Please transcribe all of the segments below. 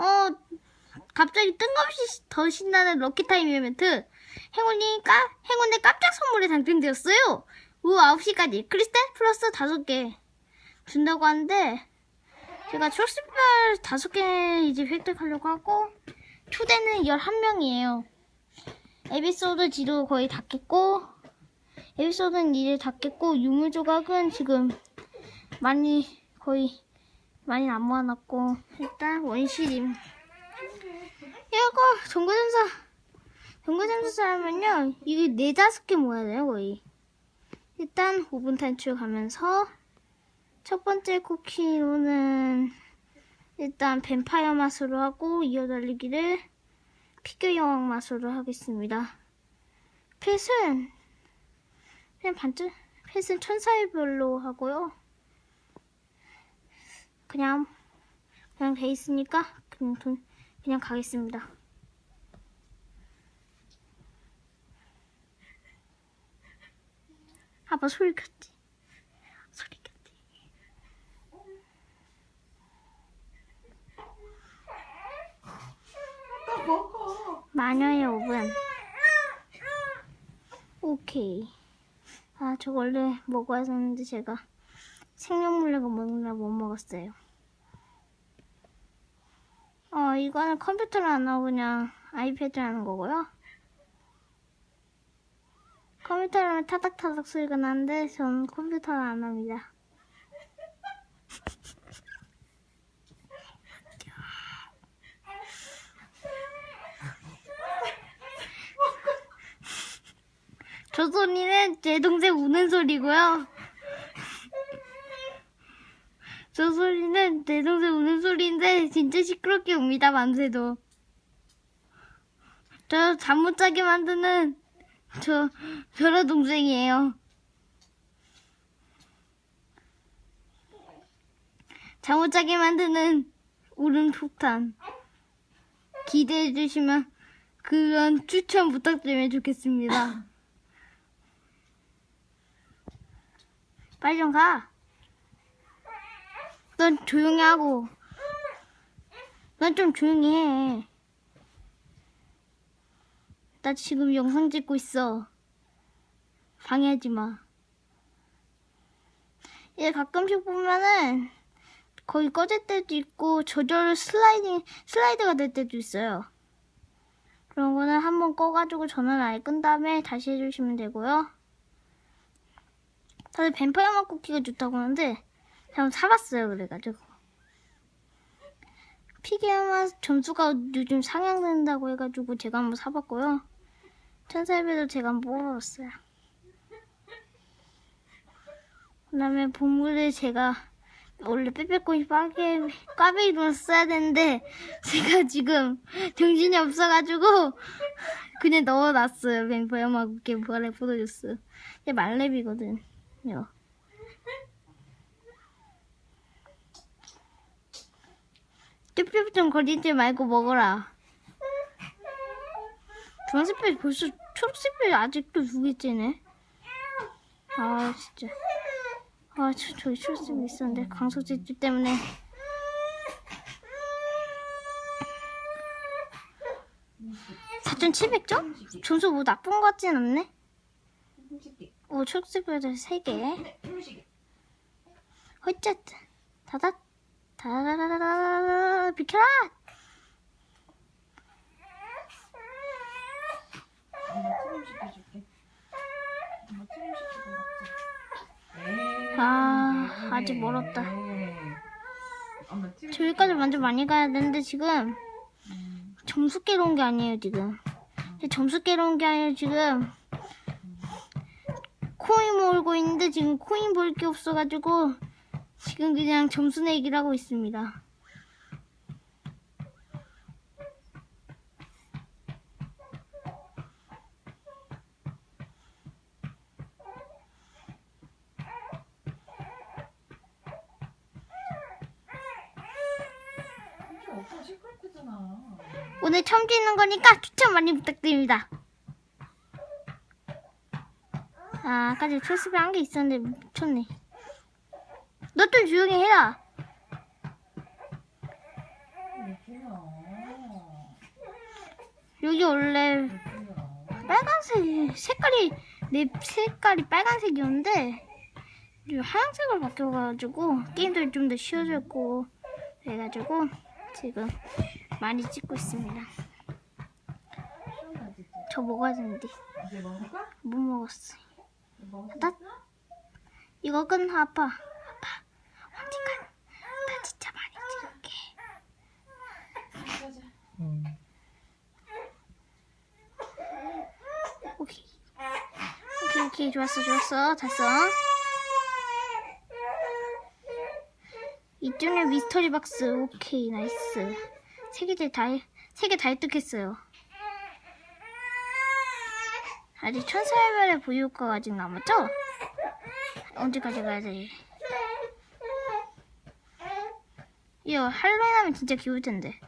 어, 갑자기 뜬금없이 더 신나는 럭키타임 이벤트. 행운이 까, 행운의 깜짝 선물이 당첨되었어요. 오후 9시까지 크리스탈 플러스 5개 준다고 하는데, 제가 초록색별 5개 이제 획득하려고 하고, 초대는 11명이에요. 에피소드 지도 거의 다 깼고, 에피소드는 이제 다 깼고, 유물 조각은 지금 많이, 거의, 많이 안 모아놨고, 일단 원시림. 이거 정거전사 정거전사 하면요 이게 네 다섯 개 모아야 돼요 거의. 일단 5분 탈출 가면서 첫 번째 쿠키로는 일단 뱀파이어 맛으로 하고 이어 달리기를 피규어 여왕 맛으로 하겠습니다. 펫은 그냥 반쯤 펫은 천사의 별로 하고요 그냥 그냥 돼 있으니까 그냥 돈 그냥 가겠습니다. 아빠 소리 켰지? 소리 켰지? 마녀의 오븐. 오케이. 아, 저 원래 먹어야 했는데 제가 생명물레가 먹느라 못 먹었어요. 어, 이거는 컴퓨터로 안 하고 그냥 아이패드로 하는 거고요. 컴퓨터로 하면 타닥타닥 소리가 나는데 저는 컴퓨터로 안 합니다. 저 소리는 제 동생 우는 소리고요. 저 소리는 내 동생 우는 소리인데 진짜 시끄럽게 웁니다 밤새도. 저 잠 못 자게 만드는 저 저런 동생이에요. 잠 못 자게 만드는 울음 폭탄. 기대해 주시면 그런 추천 부탁드리면 좋겠습니다. 빨리 좀 가. 넌 조용히 하고. 넌 좀 조용히 해. 나 지금 영상 찍고 있어. 방해하지 마. 얘 가끔씩 보면은 거의 꺼질 때도 있고 저절로 슬라이딩, 슬라이드가 될 때도 있어요. 그런 거는 한번 꺼가지고 전원을 아예 끈 다음에 다시 해주시면 되고요. 다들 뱀파이어 맛 쿠키가 좋다고 하는데 한번 사봤어요 그래가지고. 피규어맛 점수가 요즘 상향된다고 해가지고 제가 한번 사봤고요. 천사의배도 제가 한번 뽑아봤어요. 그 다음에 보물을 제가 원래 빼빼꼬이 빠게 꽈배기로 써야 되는데 제가 지금 정신이 없어가지고 그냥 넣어놨어요. 뱀파이어 맛 쿠키 부활의 포도주스. 이게 말렙이거든 요. 쭈쭈쭈 거리지 말고 먹어라. 주황색별 벌써 초록색별 아직도 두 개째네. 아 진짜. 아 저, 저기 초록색이 있었는데 강소질주 때문에. (4,700점) 점수 뭐 나쁜 것 같진 않네. 오 초록색별들 3개 음식이. 헐쩌트 다닥 다다다다다 비켜라! 아, 왜 그래. 아직 멀었다. 엄마 트림 저기까지 완전 많이 가야 되는데 지금 음, 점수 깨러 온 게 아니에요 지금. 점수 깨러 온 게 아니라 지금. 코인 모으고 있는데 지금 코인 볼 게 없어가지고 지금 그냥 점수 내기를 하고 있습니다. 오늘 처음 찍는 거니까 추천 많이 부탁드립니다. 아 아까 전에 초습이 한게 있었는데 미쳤네 너좀 조용히 해라? 여기 원래. 빨간색 색깔이 내 색깔이 빨간색이었는데 하얀색으로 바뀌어가지고 게임도 좀 더 쉬워졌고 그래가지고 지금 많이 찍고 있습니다. 저 먹어야 되는데 이제 먹을까? 못 먹었어. 먹을 수 나- 있어? 이거 끈 아빠 아빠 언젠간 나 진짜 많이 찍을게. 가자. 음. 오케이 오케이 좋았어 좋았어 됐어. 이쪽에 미스터리 박스 오케이 나이스 세 개들 다세 개 다 획득했어요. 아직 천사의 별의 부유가 아직 남았죠? 언제까지 가야 돼? 이거 할로윈 하면 진짜 귀여울 텐데.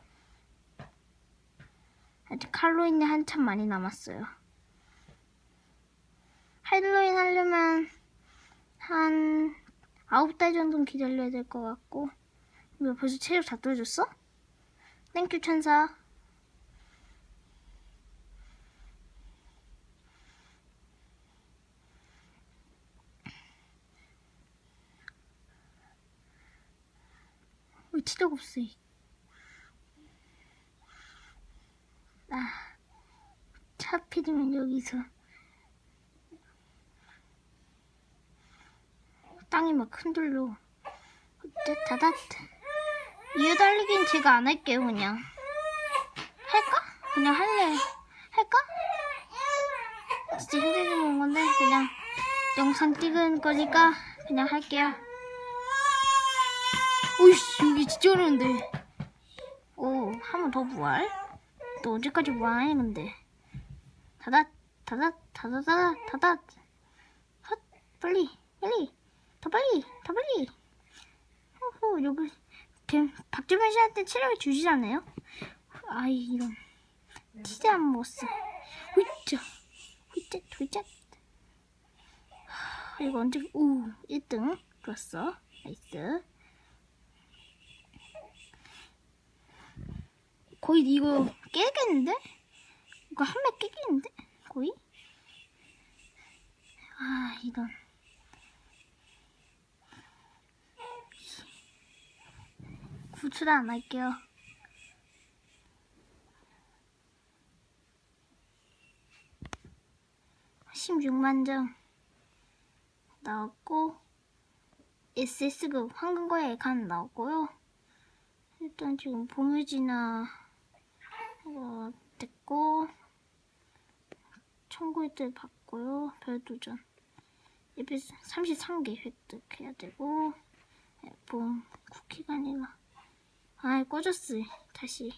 아직 할로윈이 한참 많이 남았어요. 할로윈 하려면 한 아홉 달 정도는 기다려야 될 것 같고. 왜 벌써 체력 다 떨어졌어? 땡큐 천사. 왜 치력 없어? 이. 아, 차필이면 여기서 땅이 막 흔들려. 어째 다다 이어 달리기는 제가 안 할게요 그냥. 할까? 그냥 할래. 할까? 진짜 힘들게 먹은 건데 그냥 영상 찍은 거니까 그냥 할게요. 오이씨 여기 진짜 어려운데. 오 한 번 더 부활. 또 언제까지 부활해 근데. 다다 다다 다다다다 다다. 헛 빨리 빨리 더 빨리 더 빨리. 호호 여기 뱀- 박주변 씨한테 체력이 주지 않아요? 아이 이런 진짜 안 먹었어. 으쌰 으쌰. 하, 이거 언제 오 1등 좋았어 나이스. 거의 이거 깨겠는데? 이거 한매 깨겠는데? 거의? 아 이런 구출 안 할게요. (16만) 점 나왔고 SS급 황금거에 간 나왔고요. 일단 지금 보물지나 어, 됐고 청구일들 받고요. 별도전. 예비 33개 획득해야 되고 앨범 쿠키가 아니라 아 꺼졌어. 다시